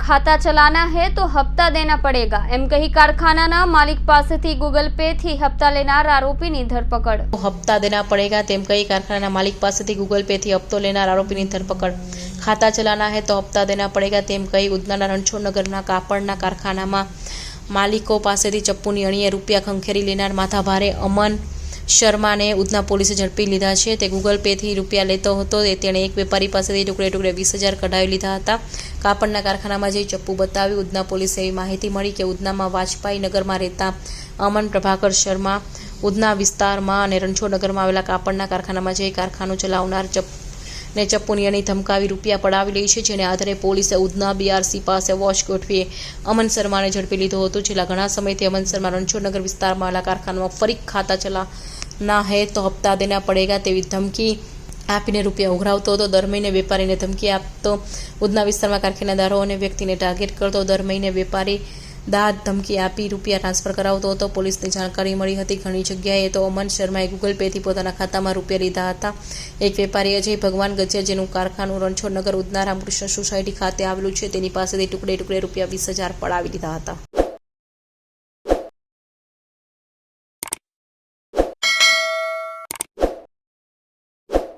खाता चलाना है तो हफ्ता देना पड़ेगा એમ કહી કારખાનાના માલિક પાસેથી ગૂગલ પે થી હપ્તા લેનાર આરોપીની ધરપકડ હપ્તા દેના પડેગા તેમ કહી કારખાનાના માલિક પાસેથી ગૂગલ પેથી હપ્તો લેનાર આરોપીની ધરપકડ ખાતા ચલાના હે તો હપ્તા દેના પડેગા તેમ કહી ઉધનાના રણછોડનગરના કાપડના કારખાનામાં માલિકો પાસેથી ચપ્પુની અણીએ રૂપિયા ખંખેરી લેનાર માથાભારે અમન શર્માને ઉધના પોલીસે ઝડપી લીધા છે. તે ગૂગલ પેથી રૂપિયા લેતો હતો. તેણે એક વેપારી પાસેથી ટુકડે ટુકડે વીસ હજાર કઢાવી લીધા હતા. કાપડના કારખાનામાં જઈ ચપ્પુ બતાવી ઉધના પોલીસે એવી માહિતી મળી કે ઉધનામાં વાજપાઈ નગરમાં રહેતા અમન પ્રભાકર શર્મા ઉધના વિસ્તારમાં અને રણછોડનગરમાં આવેલા કાપડના કારખાનામાં જઈ કારખાનું ચલાવનાર ને ચપ્પુની અણી ધમકાવી રૂપિયા પડાવી લે છે. જેને આધારે પોલીસે ઉધના બીઆરસી પાસે વોચ ગોઠવી અમન શર્માને ઝડપી લીધો હતો. છેલ્લા ઘણા સમયથી અમન શર્મા રણછોડનગર વિસ્તારમાં આવેલા કારખાનામાં ફરી ખાતા ચલા ના હે તો હપ્તા દેના પડેગા તેવી ધમકી આપીને રૂપિયા ઉઘરાવતો હતો. દર મહિને વેપારીને ધમકી આપતો ઉધના વિસ્તારમાં કારખાનેદારો અને વ્યક્તિને ટાર્ગેટ કરતો દર મહિને વેપારી દાદ ધમકી આપી રૂપિયા ટ્રાન્સફર કરાવતો હતો. પોલીસને જાણકારી મળી હતી ઘણી જગ્યાએ તો અમન શર્માએ ગૂગલ પેથી પોતાના ખાતામાં રૂપિયા લીધા હતા. એક વેપારી અજય ભગવાન ગજિયા જેનું કારખાનું રણછોડનગર ઉધના રામકૃષ્ણ સોસાયટી ખાતે આવેલું છે, તેની પાસેથી ટુકડે ટુકડે રૂપિયા વીસ હજાર પડાવી લીધા હતા.